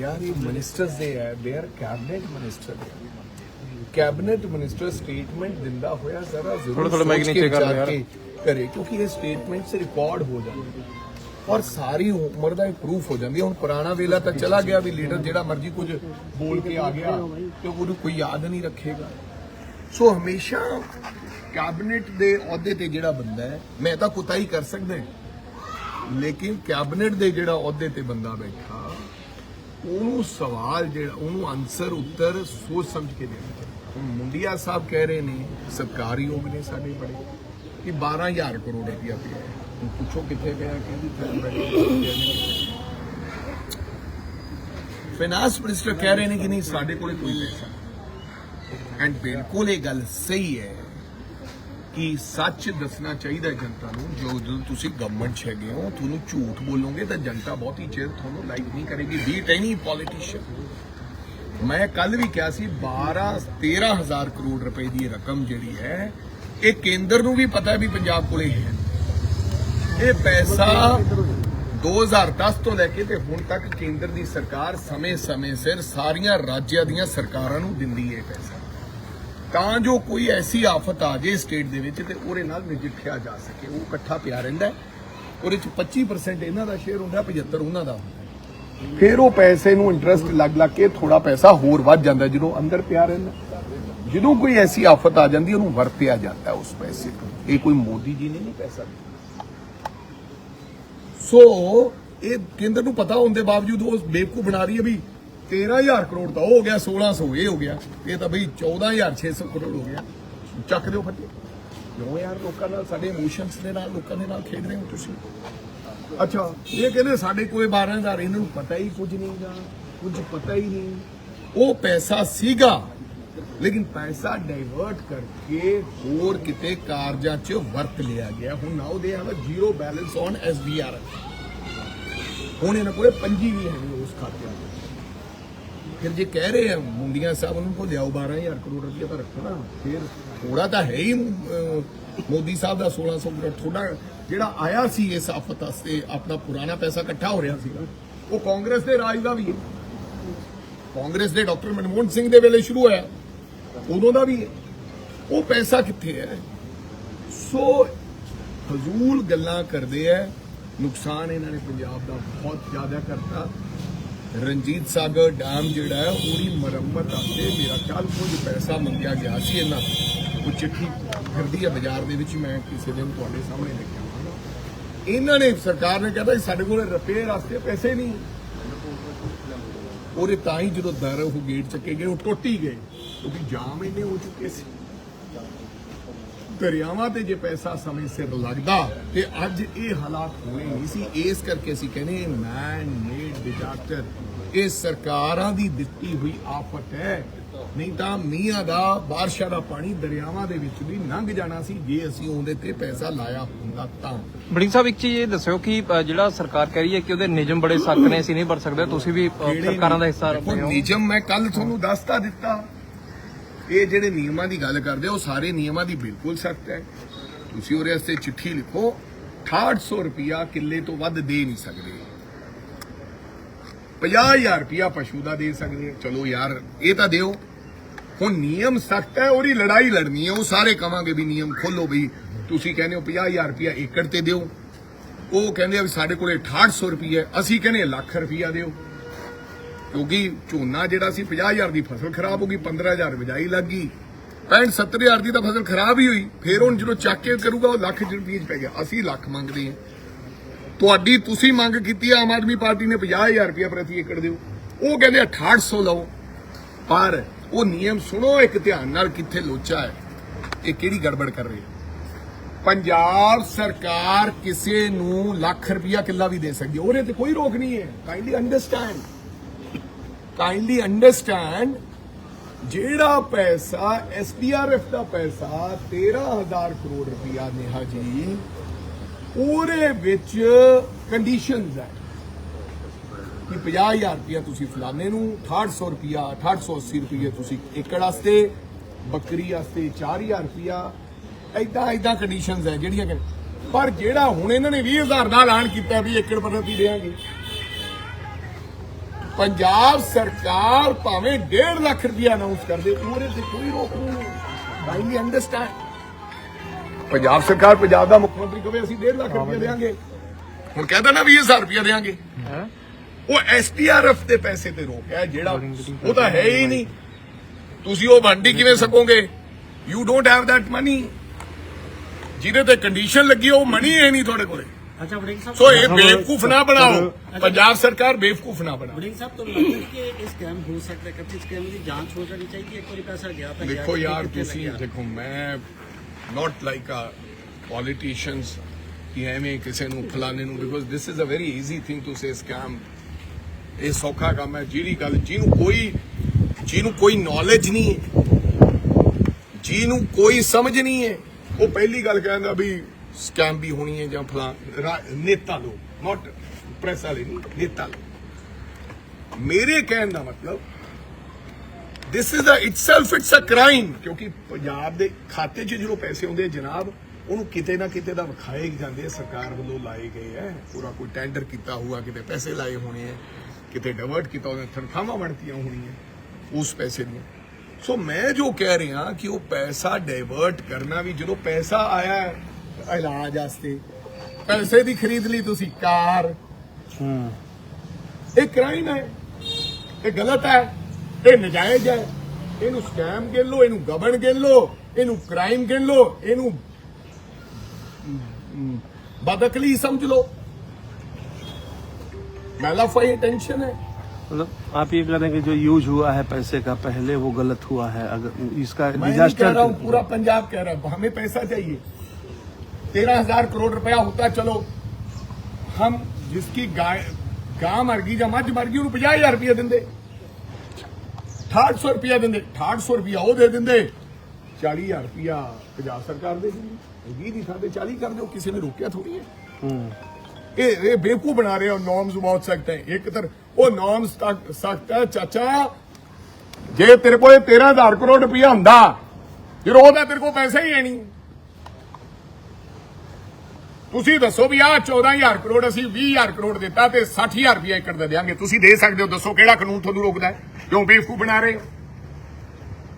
ਯਾਰ ਇਹ ਮਿਨਿਸਟਰਸ ਦੇ ਹੈ they are cabinet minister cabinet minister statement ਦਿੰਦਾ ਹੋਇਆ ਜ਼ਰਾ ਜ਼ਰੂਰ ਥੋੜ੍ਹਾ- ਥੋੜ੍ਹਾ mic ਸੋਚ ਕੇ ਨੀਚੇ ਕਰ ਯਾਰ। ਕਰੇ ਕਿਉਂਕਿ ਇਹ ਸਟੇਟਮੈਂਟਸ ਰਿਕਾਰਡ ਹੋ ਜਾਂਦੇ ਔਰ ਸਾਰੀ ਉਮਰ ਦਾ ਪ੍ਰੂਫ ਹੋ ਜਾਂਦੀ ਹੈ। ਹੁਣ ਪੁਰਾਣਾ ਵੇਲਾ ਤਾਂ ਚਲਾ ਗਿਆ ਵੀ ਲੀਡਰ ਜਿਹੜਾ ਮਰਜ਼ੀ ਕੁਝ ਬੋਲ ਕੇ ਆ ਗਿਆ ਤੇ ਉਹਨੂੰ ਕੋਈ ਯਾਦ ਨਹੀਂ ਰੱਖੇਗਾ। ਸੋ ਹਮੇਸ਼ਾ ਕੈਬਨਿਟ ਦੇ ਅਹੁਦੇ ਤੇ ਜਿਹੜਾ ਬੰਦਾ ਹੈ ਮੈਂ ਤਾਂ ਕੁਤਾਈ ਕਰ ਸਕਦਾ ਲੇਕਿਨ ਕੈਬਨਿਟ ਦੇ ਜਿਹੜਾ ਅਹੁਦੇ ਤੇ ਬੰਦਾ ਬੈਠਾ ਉਹਨੂੰ ਸਵਾਲ ਜਿਹੜਾ, ਉਹਨੂੰ ਆਨਸਰ ਉੱਤਰ ਸੋਚ ਸਮਝ ਕੇ ਦੇਣਾ ਚਾਹੀਦਾ। ਹੁਣ ਸਾਹਿਬ ਕਹਿ ਰਹੇ ਨੇ, ਸਰਕਾਰੀ ਯੋਗ ਨੇ ਸਾਡੇ ਬੜੇ, ਕਿ 12000 ਕਰੋੜ ਰੁਪਇਆ ਪਿਆ ਹੁਣ ਪੁੱਛੋ ਕਿੱਥੇ ਪਿਆ, ਕਹਿੰਦੀ ਫਿਰ ਫਾਈਨਾਂਸ ਮਿਨਿਸਟਰ ਕਹਿ ਰਹੇ ਨੇ ਕਿ ਨਹੀਂ, ਸਾਡੇ ਕੋਲੇ ਕੋਈ ਪੈਸਾ ਐਂਡ ਬਿਲਕੁਲ ਇਹ ਗੱਲ ਸਹੀ ਹੈ। ਕਿ ਸੱਚ ਦੱਸਣਾ ਚਾਹੀਦਾ ਜਨਤਾ ਨੂੰ। ਜੋ ਜਦੋਂ ਤੁਸੀਂ ਗਵਰਨਮੈਂਟ 'ਚ ਹੈਗੇ ਹੋ, ਤੁਹਾਨੂੰ ਝੂਠ ਬੋਲੋਗੇ ਤਾਂ ਜਨਤਾ ਬਹੁਤ ਹੀ ਚਿਰ ਤੁਹਾਨੂੰ ਲਾਈਕ ਨਹੀਂ ਕਰੇਗੀ। ਬੀਟ ਐਨੀ ਪੋਲੀਟੀਸ਼ੀਅਨ ਮੈਂ ਕੱਲ ਵੀ ਕਿਹਾ ਸੀ 12 13000 ਕਰੋੜ ਰੁਪਏ ਦੀ ਰਕਮ ਜਿਹੜੀ ਹੈ, ਇਹ ਕੇਂਦਰ ਨੂੰ ਵੀ ਪਤਾ ਵੀ ਪੰਜਾਬ ਕੋਲੇ ਹੈ। ਇਹ ਪੈਸਾ 2010 ਤੋਂ ਲੈ ਕੇ ਤੇ ਹੁਣ ਤੱਕ ਕੇਂਦਰ ਦੀ ਸਰਕਾਰ ਸਮੇਂ-ਸਮੇਂ ਸਿਰ ਸਾਰੀਆਂ ਰਾਜਾਂ ਦੀਆਂ ਸਰਕਾਰਾਂ ਨੂੰ ਦਿੰਦੀ ਹੈ ਪੈਸਾ। ਤਾਂ ਜੋ ਕੋਈ ਐਸੀ ਆਫਤ ਆ ਜੇ ਸਟੇਟ ਦੇ ਵਿੱਚ ਤੇ ਉਹਦੇ ਨਾਲ ਨਜਿੱਠਿਆ ਜਾ ਸਕੇ। ਉਹ ਇਕੱਠਾ ਪਿਆ ਰਹਿੰਦਾ ਉਹਦੇ ਚ 25% ਇਹਨਾਂ ਦਾ ਸ਼ੇਅਰ ਹੁੰਦਾ 75 ਉਹਨਾਂ ਦਾ ਹੁੰਦਾ ਫਿਰ ਉਹ ਪੈਸੇ ਨੂੰ ਇੰਟਰਸਟ ਲੱਗ ਲੱਗ ਕੇ ਥੋੜਾ ਪੈਸਾ ਹੋਰ ਵੱਧ ਜਾਂਦਾ, ਜਦੋਂ ਅੰਦਰ ਪਿਆ ਰਹਿੰਦਾ ਜਦੋਂ ਕੋਈ ਐਸੀ ਆਫਤ ਆ ਜਾਂਦੀ, ਉਹਨੂੰ ਵਰਤਿਆ ਜਾਂਦਾ ਉਸ ਪੈਸੇ ਤੋਂ। ਇਹ ਕੋਈ ਮੋਦੀ ਜੀ ਨੇ ਨਹੀਂ ਪੈਸਾ ਸੋ, ਇਹ ਕੇਂਦਰ ਨੂੰ ਪਤਾ ਹੋਣ ਦੇ ਬਾਵਜੂਦ ਉਹ ਬੇਵਕੂਫ ਬਣਾ ਰਹੀ ਹੈ ਵੀ 13000 ਕਰੋੜ ਤਾਂ ਉਹ ਹੋ ਗਿਆ 1600 ਇਹ ਹੋ ਗਿਆ। ਇਹ ਤਾਂ ਬਈ 14600 ਕਰੋੜ ਹੋ ਗਿਆ। ਚੱਕ ਦਿਓ ਫੱਟੇ ਕਿਉਂ ਯਾਰ ਲੋਕਾਂ ਨਾਲ, ਸਾਡੇ ਇਮੋਸ਼ਨਸ ਦੇ ਨਾਲ, ਲੋਕਾਂ ਦੇ ਨਾਲ ਖੇਡ ਰਹੇ ਹੋ ਤੁਸੀਂ? ਅੱਛਾ, ਇਹ ਕਹਿੰਦੇ ਸਾਡੇ ਕੋਲ 12000 ਇਹਨਾਂ ਨੂੰ ਪਤਾ ਹੀ ਕੁਝ ਨਹੀਂਗਾ ਕੁਝ ਪਤਾ ਹੀ ਨਹੀਂ। ਉਹ ਪੈਸਾ ਸੀਗਾ, ਲੇਕਿਨ ਪੈਸਾ ਡਾਈਵਰਟ ਕਰਕੇ ਹੋਰ ਕਿਤੇ ਕਾਰਜਾਂ 'ਚ ਵਰਤ ਲਿਆ ਗਿਆ। ਹੁਣ now they have zero balance on SBR ਹੁਣ ਇਹਨਾਂ ਕੋਲ ਪੰਜੀ ਵੀ ਹੈ ਉਸ ਖਾਤੇ 'ਚ ਫਿਰ ਜੇ ਕਹਿ ਰਹੇ ਆ, ਮੁੰਡੀਆਂ ਸਾਹਿਬ ਉਹਨਾਂ ਕੋਲ ਲਿਆਓ 12000 ਕਰੋੜ ਰੁਪਏ ਤਾਂ ਰੱਖੋ ਨਾ ਫਿਰ ਥੋੜਾ ਤਾਂ ਹੈ ਹੀ ਮੋਦੀ ਸਾਹਿਬ ਦਾ 1600 ਕਰੋੜ ਥੋੜਾ ਜਿਹੜਾ ਆਇਆ ਸੀ ਇਸ ਆਫਤ ਵਾਸਤੇ, ਆਪਣਾ ਪੁਰਾਣਾ ਪੈਸਾ ਇਕੱਠਾ ਹੋ ਰਿਹਾ ਸੀਗਾ, ਉਹ ਕਾਂਗਰਸ ਦੇ ਰਾਜ ਦਾ ਵੀ ਹੈ। ਕਾਂਗਰਸ ਦੇ ਡਾਕਟਰ ਮਨਮੋਹਨ ਸਿੰਘ ਦੇ ਵੇਲੇ ਸ਼ੁਰੂ ਹੋਇਆ, ਉਦੋਂ ਦਾ ਵੀ ਹੈ। ਉਹ ਪੈਸਾ ਕਿੱਥੇ ਹੈ? ਸੋ ਫਜ਼ੂਲ ਗੱਲਾਂ ਕਰਦੇ ਆ, ਨੁਕਸਾਨ ਇਹਨਾਂ ਨੇ ਪੰਜਾਬ ਦਾ ਬਹੁਤ ਜ਼ਿਆਦਾ ਕਰਤਾ। ਰਣਜੀਤ ਸਾਗਰ ਡੈਮ ਜਿਹੜਾ ਹੈ, ਉਹਦੀ ਮੁਰੰਮਤ ਵਾਸਤੇ ਮੇਰਾ ਖਿਆਲ ਕੁਝ ਪੈਸਾ ਮੰਗਿਆ ਗਿਆ ਸੀ ਇਹਨਾਂ ਤੋਂ। ਉਹ ਚਿੱਠੀ ਫਿਰਦੀ ਹੈ ਬਾਜ਼ਾਰ ਦੇ ਵਿੱਚ, ਮੈਂ ਕਿਸੇ ਦਿਨ ਤੁਹਾਡੇ ਸਾਹਮਣੇ ਲਿਖਿਆ ਹੋਣਾ। ਇਹਨਾਂ ਨੇ, ਸਰਕਾਰ ਨੇ ਕਹਿੰਦਾ ਸਾਡੇ ਕੋਲ ਰਿਪੇਅਰ ਵਾਸਤੇ ਪੈਸੇ ਨਹੀਂ ਉਹਦੇ ਤਾਂ ਹੀ ਜਦੋਂ ਦਰ ਉਹ ਗੇਟ ਚੱਕੇ ਗਏ, ਉਹ ਟੁੱਟ ਹੀ ਗਏ, ਕਿਉਂਕਿ ਜਾਮ ਇੰਨੇ ਹੋ ਚੁੱਕੇ ਸੀ ਦਰਿਆਵਾਂ ਤੇ ਜੇ ਪੈਸਾ ਸਮੇਂ ਸਿਰ ਲੱਗਦਾ ਤੇ ਅੱਜ ਇਹ ਹਾਲਾਤ ਹੋਣੇ ਨਹੀਂ ਸੀ ਇਸ ਕਰਕੇ ਅਸੀਂ ਕਹਿੰਦੇ ਮੈਨ ਮੇਡ ਡਿਜ਼ਾਸਟਰ ਇਹ ਸਰਕਾਰਾਂ ਦੀ ਦਿੱਤੀ ਹੋਈ ਆਫਤ ਹੈ। ਨਹੀਂ ਤਾਂ ਮੀਂਹਾਂ ਦਾ ਬਾਰਿਸ਼ਾਂ ਦਾ ਪਾਣੀ ਦਰਿਆਵਾਂ ਦੇ ਵਿੱਚ ਵੀ ਲੰਘ ਜਾਣਾ ਸੀ ਜੇ ਅਸੀਂ ਉਹਦੇ ਤੇ ਪੈਸਾ ਲਾਇਆ ਹੁੰਦਾ ਤਾਂ। ਬੜਿੰਗ ਸਾਹਿਬ ਇੱਕ ਚੀਜ਼ ਇਹ ਦੱਸਿਓ ਕਿ ਜਿਹੜਾ ਸਰਕਾਰ ਕਹਿ ਰਹੀ ਹੈ ਕਿ ਉਹਦੇ ਨਿਯਮ ਬੜੇ ਸਖਤ ਨੇ ਅਸੀਂ ਨਹੀਂ ਵਰਤ ਸਕਦੇ ਤੁਸੀਂ ਵੀ ਸਰਕਾਰਾਂ ਦਾ ਹਿੱਸਾ ਰਹੇ ਹੋ। ਨਿਯਮ ਮੈਂ ਕੱਲ ਤੁਹਾਨੂੰ ਦੱਸਤਾ ਦਿੱਤਾ। ਇਹ ਜਿਹੜੇ ਨਿਯਮਾਂ ਦੀ ਗੱਲ ਕਰਦੇ ਆ, ਉਹ ਸਾਰੇ ਨਿਯਮਾਂ ਦੀ ਬਿਲਕੁਲ ਸਖਤ ਹੈ। ਤੁਸੀਂ ਉਹਦੇ ਵਾਸਤੇ ਚਿੱਠੀ ਲਿਖੋ 6800 ਰੁਪਿਆ ਕਿੱਲੇ ਤੋਂ ਵੱਧ ਦੇ ਨਹੀਂ ਸਕਦੇ। 50000 ਰੁਪਿਆ ਪਸ਼ੂ ਦਾ ਦੇ ਸਕਦੇ ਚਲੋ ਯਾਰ ਇਹ ਤਾਂ ਦਿਓ। ਹੁਣ ਨਿਯਮ ਸਖਤ ਹੈ ਉਹਦੀ ਲੜਾਈ ਲੜਨੀ ਹੈ ਉਹ ਸਾਰੇ ਕਵਾਂਗੇ ਵੀ ਨਿਯਮ ਖੋਲੋ ਵੀ ਤੁਸੀਂ ਕਹਿੰਦੇ ਹੋ 50000 ਰੁਪਿਆ ਏਕੜ ਤੇ ਦਿਓ। ਉਹ ਕਹਿੰਦੇ ਆ ਵੀ ਸਾਡੇ ਕੋਲੇ 6800 ਰੁਪਿਆ ਹੈ। ਅਸੀਂ ਕਹਿੰਦੇ ਲੱਖ ਰੁਪਿਆ ਦਿਓ। ਕਿਉਂਕਿ ਝੋਨਾ ਜਿਹੜਾ ਸੀ 50000 ਦੀ ਫਸਲ ਖਰਾਬ ਹੋ ਗਈ 15000 ਬਿਜਾਈ ਲੱਗ ਗਈ। 65 70000 ਦੀ ਤਾਂ ਫਸਲ ਖਰਾਬ ਹੀ ਹੋਈ। ਫਿਰ ਹੁਣ ਜਦੋਂ ਚੱਕ ਕੇ ਕਰੂਗਾ, ਉਹ ਲੱਖ ਰੁਪਏ ਚ ਪੈ ਗਿਆ। ਅਸੀਂ ਲੱਖ ਮੰਗਦੇ ਹਾਂ। ਤੁਹਾਡੀ ਤੁਸੀਂ ਮੰਗ ਕੀਤੀ ਹੈ ਆਮ ਆਦਮੀ ਪਾਰਟੀ ਨੇ 50000 ਰੁਪਏ ਪ੍ਰਤੀ ਏਕੜ ਦਿਓ। ਉਹ ਕਹਿੰਦੇ 6800 ਲਓ। ਪਰ ਉਹ ਨਿਯਮ ਸੁਣੋ, ਇੱਕ ਧਿਆਨ ਨਾਲ ਕਿੱਥੇ ਲੋਚਾ ਹੈ। ਇਹ ਕਿਹੜੀ ਗੜਬੜ ਕਰ ਰਹੀ ਹੈ ਪੰਜਾਬ ਸਰਕਾਰ ਕਿਸੇ ਨੂੰ ਲੱਖ ਰੁਪਇਆ ਕਿੱਲਾ ਵੀ ਦੇ ਸਕਦੀ ਹੈ। ਉਹਦੇ ਤੇ ਕੋਈ ਰੋਕ ਨਹੀਂ ਹੈ। ਕਾਈਂਡਲੀ ਅੰਡਰਸਟੈਂਡ ਕਾਈਂਡਲੀ ਅੰਡਰਸਟੈਂਡ ਜਿਹੜਾ ਪੈਸਾ ਐਸਡੀਆਰਐਫ ਦਾ ਪੈਸਾ 13000 ਕਰੋੜ ਰੁਪਇਆ ਨੇਹਾ ਜੀ, ਉਹਦੇ ਵਿੱਚ ਕੰਡੀਸ਼ਨਸ ਹੈ ਕਿ 50000 ਰੁਪਇਆ ਤੁਸੀਂ ਫਲਾਣੇ ਨੂੰ 6800 ਰੁਪਇਆ 6880 ਰੁਪਇਆ ਤੁਸੀਂ ਏਕੜ ਵਾਸਤੇ, ਬੱਕਰੀ ਵਾਸਤੇ 4000 ਰੁਪਇਆ ਐਦਾਂ ਐਦਾਂ ਕੰਡੀਸ਼ਨਸ ਹੈ ਜਿਹੜੀਆਂ ਪਰ ਜਿਹੜਾ ਹੁਣ ਇਹਨਾਂ ਨੇ 20000 ਦਾ ਐਲਾਨ ਕੀਤਾ ਵੀ ਏਕੜ ਪ੍ਰਤੀ ਦੇਾਂਗੇ ਪੰਜਾਬ ਸਰਕਾਰ ਭਾਵੇਂ 1.5 ਲੱਖ ਰੁਪਇਆ ਅਨਾਉਂਸ ਕਰਦੇ ਉਹਦੇ ਤੇ ਕੋਈ ਰੋਕ ਨਹੀਂ ਆਈ ਅੰਡਰਸਟੈਂਡ ਪੰਜਾਬ ਸਰਕਾਰ ਪੰਜਾਬ ਦਾ ਮੁੱਖ ਮੰਤਰੀ ਕਹੇ ਅਸੀਂ 1.5 ਲੱਖ ਰੁਪਇਆ ਦੇਾਂਗੇ ਹੁਣ ਕਹਿੰਦਾ ਨਾ 20000 ਰੁਪਇਆ ਦੇਾਂਗੇ ਉਹ ਐਸਟੀਆਰਐਫ ਦੇ ਪੈਸੇ ਤੇ ਰੋਕ ਹੈ ਜਿਹੜਾ ਉਹ ਤਾਂ ਹੈ ਹੀ ਨਹੀਂ। ਤੁਸੀਂ ਉਹ ਵੰਡੀ ਕਿਵੇਂ ਸਕੋਗੇ? You don't have that money ਜਿਹਦੇ ਤੇ ਕੰਡੀਸ਼ਨ ਲੱਗੀ ਉਹ ਮਨੀ ਹੈ ਨਹੀਂ ਤੁਹਾਡੇ ਕੋਲੇ। अच्छा वड़िंग साहब ਸੋ ਇਹ ਬੇਵਕੂਫ ਨਾ ਬਣਾਓ ਪੰਜਾਬ ਸਰਕਾਰ ਬੇਵਕੂਫ ਨਾ ਬਣਾਓ वड़िंग साहब तो लगता है कि ये स्कैम हो सकता है कभी स्कैम की जांच हो जानी चाहिए एक बार पैसा गया था गया ਦੇਖੋ था, ਯਾਰ कितने ਤੁਸੀਂ लग गया? ਦੇਖੋ ਮੈਂ ਨਾਟ ਲਾਈਕ ਅ ਪੋਲੀਟੀਸ਼ੀਅਨਸ ਕਿ ਐਵੇਂ ਕਿਸੇ ਨੂੰ ਫਲਾਣੇ ਨੂੰ because this is a very easy thing to say scam ਇਹ ਸੌਖਾ ਕੰਮ ਹੈ ਜਿਹੜੀ ਗੱਲ ਜਿਹਨੂੰ ਕੋਈ ਜਿਹਨੂੰ ਕੋਈ ਨੌਲੇਜ ਨਹੀਂ ਹੈ ਜਿਹਨੂੰ ਕੋਈ ਸਮਝ ਨਹੀਂ ਹੈ ਉਹ ਪਹਿਲੀ ਗੱਲ ਕਹਿੰਦਾ ਵੀ ਸਕੈਮ ਵੀ ਹੋਣੀ ਹੈ ਜਾਂ ਫਲਾਂ ਨੇਤਾ ਲੋਕ ਨਾਟ ਪ੍ਰੈਸ ਵਾਲੇ ਨਹੀਂ, ਨੇਤਾ ਲੋਕ। ਮੇਰੇ ਕਹਿਣ ਦਾ ਮਤਲਬ this is a itself it's a crime ਕਿਉਂਕਿ ਪੰਜਾਬ ਦੇ ਖਾਤੇ 'ਚ ਜਦੋਂ ਪੈਸੇ ਆਉਂਦੇ ਜਨਾਬ, ਉਹਨੂੰ ਕਿਤੇ ਨਾ ਕਿਤੇ ਦਾ ਵਿਖਾਏ ਜਾਂਦੇ ਆ, ਸਰਕਾਰ ਵੱਲੋਂ ਲਾਏ ਗਏ ਆ। ਪੂਰਾ ਕੋਈ ਟੈਂਡਰ ਕੀਤਾ ਹੋਊਗਾ, ਕਿਤੇ ਪੈਸੇ ਲਾਏ ਹੋਣੇ ਆ, ਕਿਤੇ ਡਿਵਰਟ ਕੀਤਾ ਉਹਨੇ ਤਨਖਾਹਾਂ ਬਣਤੀਆਂ ਹੋਣੀਆਂ ਉਸ ਪੈਸੇ ਦੀਆਂ ਸੋ ਮੈਂ ਜੋ ਕਹਿ ਰਿਹਾ ਕਿ ਉਹ ਪੈਸਾ ਡਾਇਵਰਟ ਕਰਨਾ ਵੀ ਜਦੋਂ ਪੈਸਾ ਆਇਆ ਇਲਾਜ ਵਾਸਤੇ ਪੈਸੇ ਦੀ ਖਰੀਦ ਲਈ ਤੁਸੀਂ ਕਾਰ ਇਹ ਕ੍ਰਾਈਮ ਹੈ ਇਹ ਗਲਤ ਹੈ ਇਹ ਨਜਾਇਜ਼ ਹੈ ਇਹਨੂੰ ਸਕੈਮ ਗਿਣ ਲਓ ਇਹਨੂੰ ਗਬਨ ਗਿਣ ਲਓ ਇਹਨੂੰ ਕ੍ਰਾਈਮ ਗਿਣ ਲਓ ਇਹਨੂੰ ਅਮ, ਬਦਅਕਲੀ ਸਮਝ ਲਓ ਮੈਲਾ ਫਾਈ ਟੈਂਸ਼ਨ ਹੈ मतलब आप ये कह रहे हैं कि जो यूज हुआ है पैसे का पहले वो गलत हुआ है अगर इसका मैं नहीं कह डिजास्टर रहा हूं पूरा पंजाब कह रहा है हमें पैसा चाहिए तेरह हजार करोड़ रुपया होता चलो। हम जिसकी गाय गां मर गई ਜਾਂ ਮੱਝ ਮਰ ਗਈ ਉਹਨੂੰ 50000 ਰੁਪਏ ਦਿੰਦੇ 6800 ਰੁਪਏ ਦਿੰਦੇ 6800 ਰੁਪਏ ਉਹ ਦੇ ਦਿੰਦੇ 40000 ਰੁਪਿਆ ਪੰਜਾਬ ਸਰਕਾਰ ਦੇ ਦਿੰਦੀ 20 ਦੀ ਸਾਡੇ 40 ਕਰ ਦਿਓ ਕਿਸੇ ਨੇ ਰੋਕਿਆ ਥੋੜੀ ਹੈ ਇਹ ਇਹ ਬੇਕੂ ਬਣਾ ਰਹੇ ਹੋ ਨੋਰਮਸ ਬਹੁਤ ਸਖਤ ਹੈ ਇੱਕ ਤਰ ਉਹ ਨੋਰਮਸ ਸਖਤ ਹੈ ਚਾਚਾ ਜੇ ਤੇਰੇ ਕੋਲ 13000 ਕਰੋੜ ਰੁਪਇਆ ਹੁੰਦਾ ਫਿਰ ਉਹਦਾ ਤੇਰੇ ਕੋਲ ਪੈਸਾ ਹੀ ਹੈ ਨਹੀਂ ਤੁਸੀਂ ਦੱਸੋ ਵੀ ਆਹ 14000 ਕਰੋੜ ਅਸੀਂ 20000 ਕਰੋੜ ਦਿੱਤਾ ਤੇ 60000 ਰੁਪਇਆ ਏਕੜ ਦਾ ਦਿਆਂਗੇ। ਤੁਸੀਂ ਦੇ ਸਕਦੇ ਹੋ, ਦੱਸੋ ਕਿਹੜਾ ਕਾਨੂੰਨ ਤੁਹਾਨੂੰ ਰੋਕਦਾ ਹੈ? ਕਿਉਂ ਬੇਵਕੂਫ ਬਣਾ ਰਹੇ ਹੋ?